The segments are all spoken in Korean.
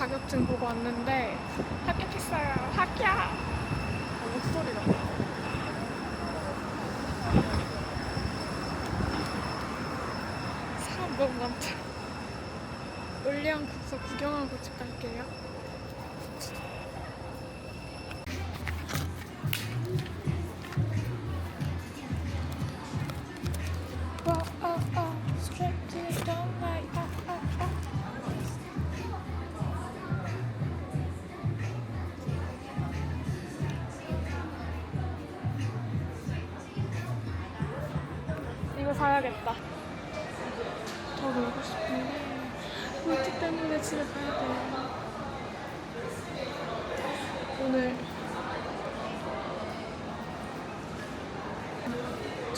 자격증 보고 왔는데 합격했어요. 합격. 아, 목소리가. 사람 너무 많다. 올리안 국서 구경하고 집 갈게요.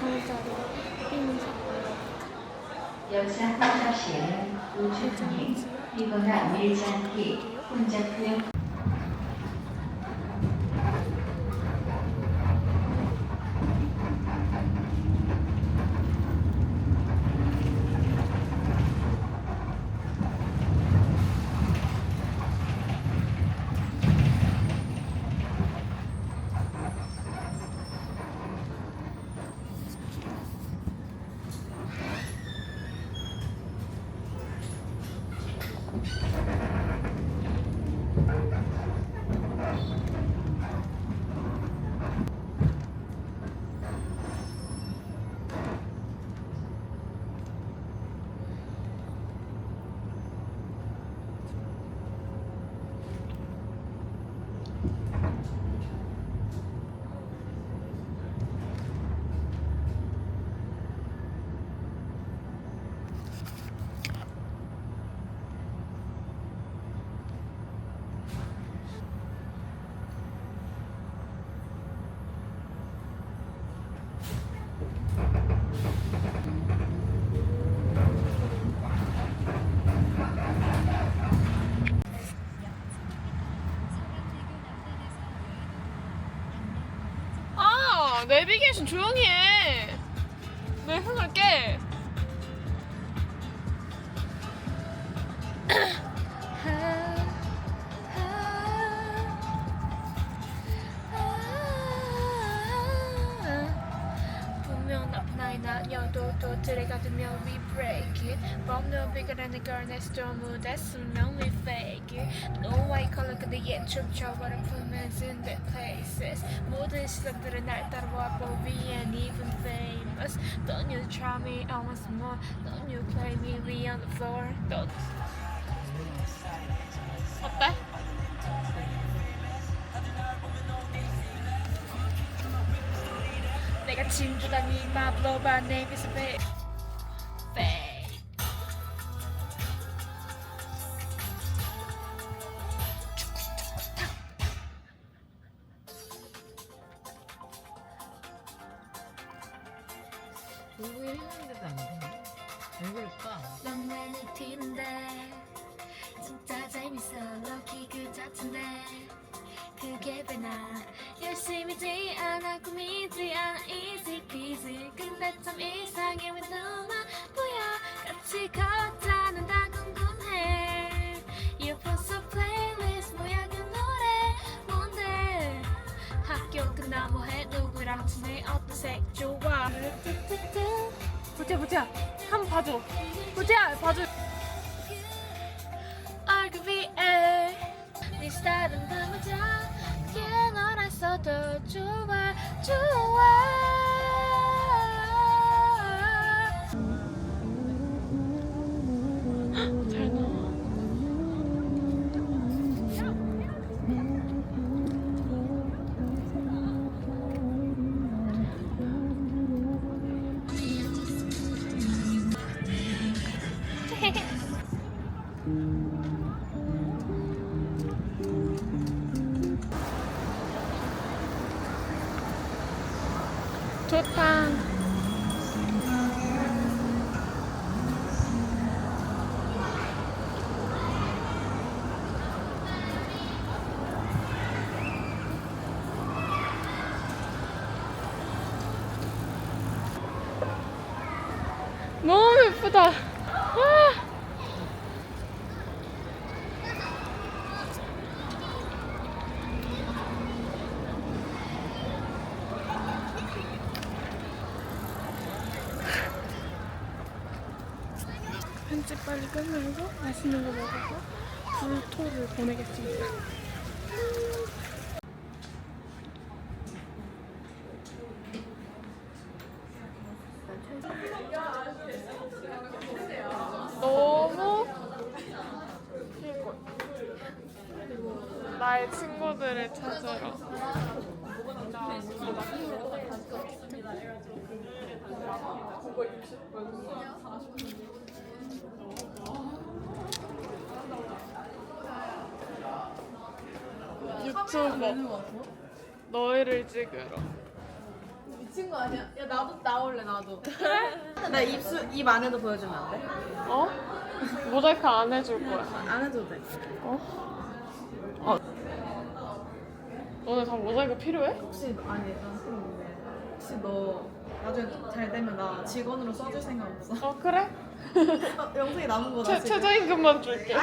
정자리 빈사 열차 화장실 우주통행 이거나 밀잔기 혼자 구역 내비게이션 조용히 해. 내 흥을 깨. 분명 나쁜 아이 나녀도 또 들이가두면 we break it 범도 비그라는 걸 내서 무댔으면 we fake it No white color 근데 얘 춤춰버린 품에서 in the places 모든 시선들은 날 따라와 but we ain't even famous Don't you try me almost more Don't you play me we on the floor Don't 어때? 내가 진주다니 my blow my name is fake fake 공부 1년인데도 안 되네. 왜 그럴까? 넌내 느끼는데 진짜 재밌어. 럭키 그 자체인데. 그게 왜나. 열심히지 않아. 꾸미지 않아. Easy peasy. 근데 참 이상해. 왜 너만 보여 같이 걷자는 다 궁금해. 이어폰서 플레이리스트 뭐야 그 노래? 뭔데? 학교 끝나 뭐해. 누구랑 지내 어떤 색? 좋아 뚜뚜뚜 부지야 부지야 한번 봐줘. 부지야 봐줘. 얼굴 위에 네 스타일은 담아져 그게 너라서 더 좋아 좋아 예쁘다. 아. 편집 빨리 끝내고 맛있는 거 먹어서 불토를 보내겠습니다. 유튜버 너희를 찍으러 미친 거 아니야? 야 나도 나올래 나도. 나 입술 입 안에도 보여주면 안 돼? 어? 모자이크 안 해줄 거야 안 해도 돼. 오늘 다 모자이크 필요해? 혹시 아니 난 혹시 너 나중에 잘 되면 나 직원으로 써줄 생각 없어? 어 그래? 어, 영상이 남은 거다 최, 지금. 최저임금만 줄게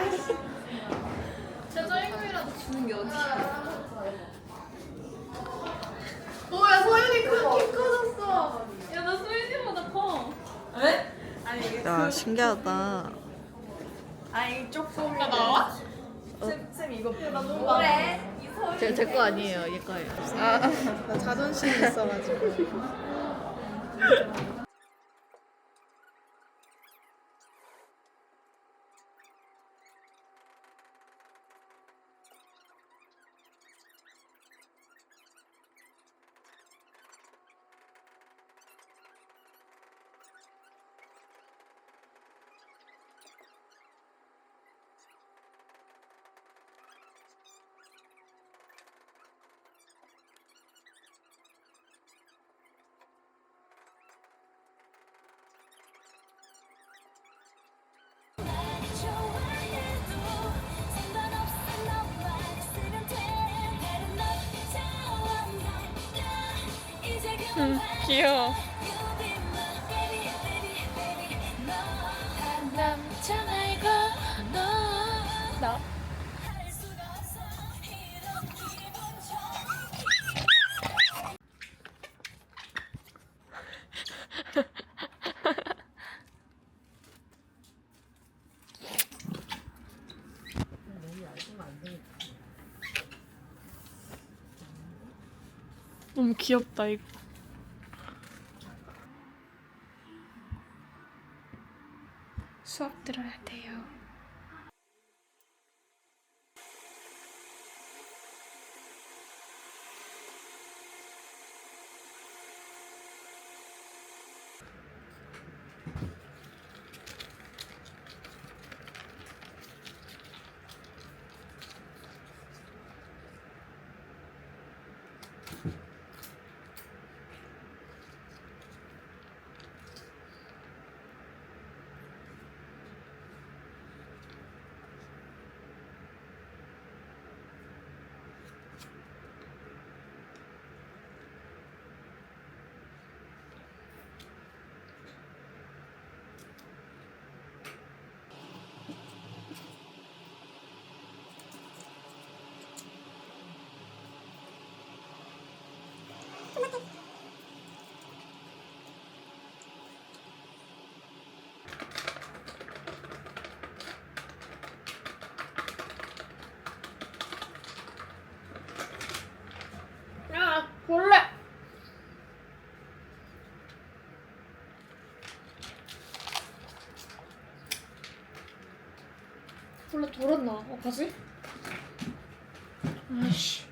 최저임금이라도 주는 게 어디야? 뭐야 소연이 크기 커졌어. 야 나 소연이보다 커. 왜? 아니 이게 야 신기하다. 아니 조금. 나 나와? 쌤, 쌤 이거 나 너무 그래. 제거 아니에요, 얘 거예요. 나 자존심 있어가지고. 귀여워. 너나. 너무 귀엽다 이거 수업 들어야 돼요 야 볼래 원래 돌았나? 어 가지? 아이씨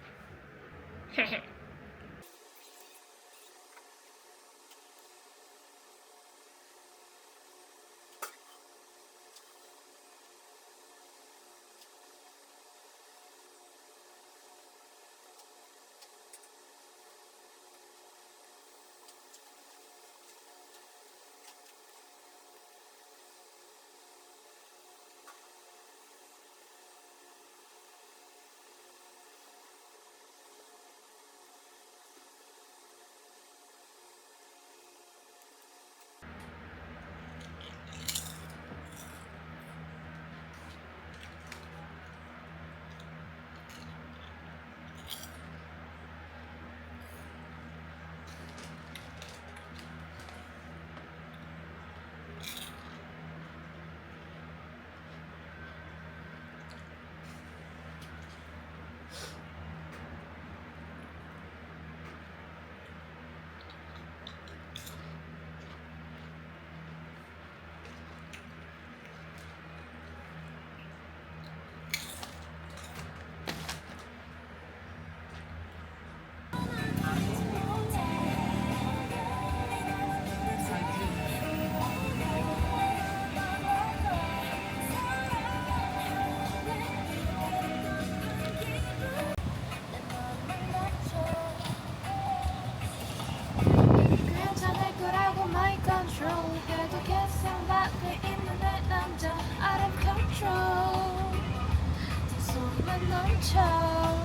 ของเธอ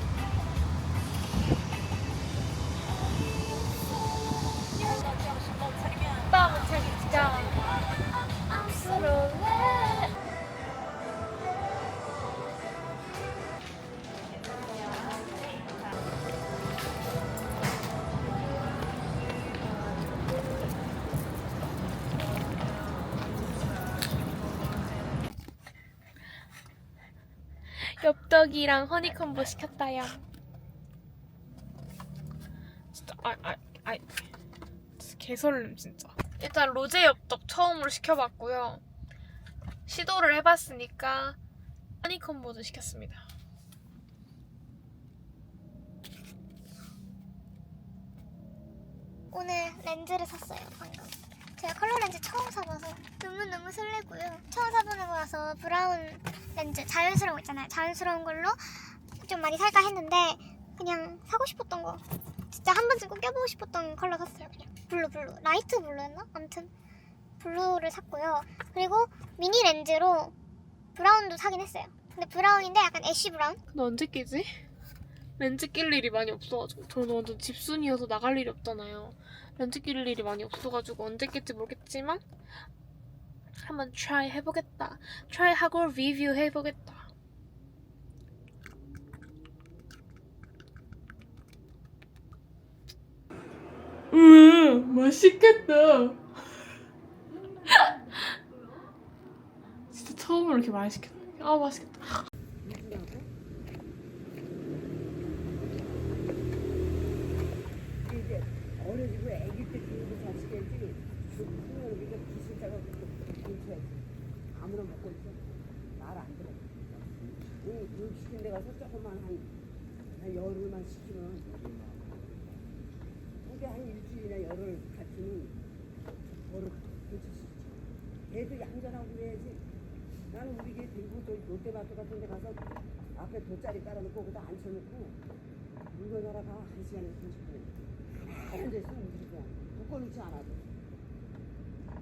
엽떡이랑 허니콤보 시켰다요. 진짜 아아 아, 개설렘 진짜. 일단 로제 엽떡 처음으로 시켜봤고요. 시도를 해봤으니까 허니콤보도 시켰습니다. 오늘 렌즈를 샀어요 방금 제가 컬러 렌즈 처음 사봐서 너무너무 설레고요. 처음 사보는 거라서 브라운 렌즈 자연스러운 거 있잖아요. 자연스러운 걸로 좀 많이 살까 했는데 그냥 사고 싶었던 거 진짜 한 번쯤 꼭 껴보고 싶었던 컬러 샀어요 그냥. 블루 블루. 라이트 블루였나? 아무튼 블루를 샀고요. 그리고 미니 렌즈로 브라운도 사긴 했어요. 근데 브라운인데 약간 애쉬 브라운? 근데 언제 끼지? 렌즈 낄 일이 많이 없어가지고. 저는 완전 집순이어서 나갈 일이 없잖아요. 렌즈 낄 일이 많이 없어가지고 언제 낄지 모르겠지만 한번 트라이 해보겠다. 트라이 하고 리뷰 해보겠다. 우와 맛있겠다. 진짜 처음으로 이렇게 많이 시켰네. 아 맛있겠다. 이제 어려지고 애기 때 교육을 잘 시켜야지 크면 우리가 기술자가 괜찮지 아무나 먹고 있어 말 안 들어 이 교육 시킨 조금만 한, 한 열흘만 시키면 그게 한 일주일이나 열흘 같으면 버릇 고칠 수 있지 애도 얌전하고 그래야지. 나는 우리 게 들고 저 롯데마트 같은 데 가서 앞에 돗자리 깔아놓고 거기다 앉혀놓고 물건 사러 가 한 시간에 30분 앉아있으면 움직이지 않아 묶어놓지 않아도.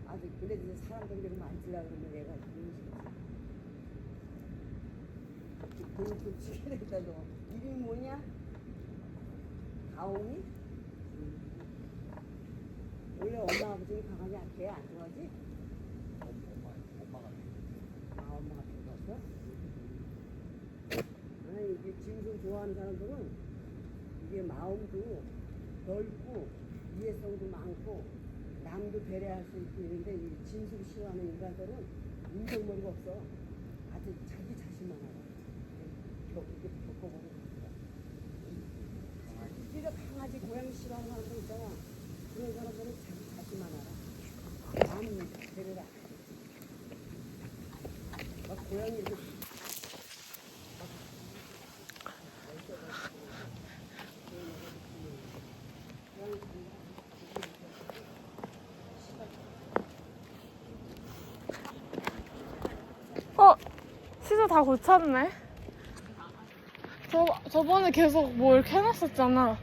아주 근데 이제 사람들 좀 앉으려고 그러면 얘가 움직이지 그좀 시켜야겠다 너 이름이 뭐냐? 가온이? 응. 원래 엄마 아버지는 강아지 걔 안 좋아하지? 아 엄마가 좋아했어? 아니 이게 짐승 좋아하는 사람들은 이게 마음도 넓고 이해성도 많고 남도 배려할 수 있고 이런데 이 짐승 싫어하는 인간들은 인정머리가 없어 아주 자기 자신만 알아 겪, 이게 겪어보고 있어 우리가 강아지 고양이 싫어하는 사람들 있잖아 그런 사람들은 자기 자신만 알아 안 해. 막 고양이 이렇게 어? 시소 다 고쳤네? 저, 저번에 계속 뭐 이렇게 해놨었잖아.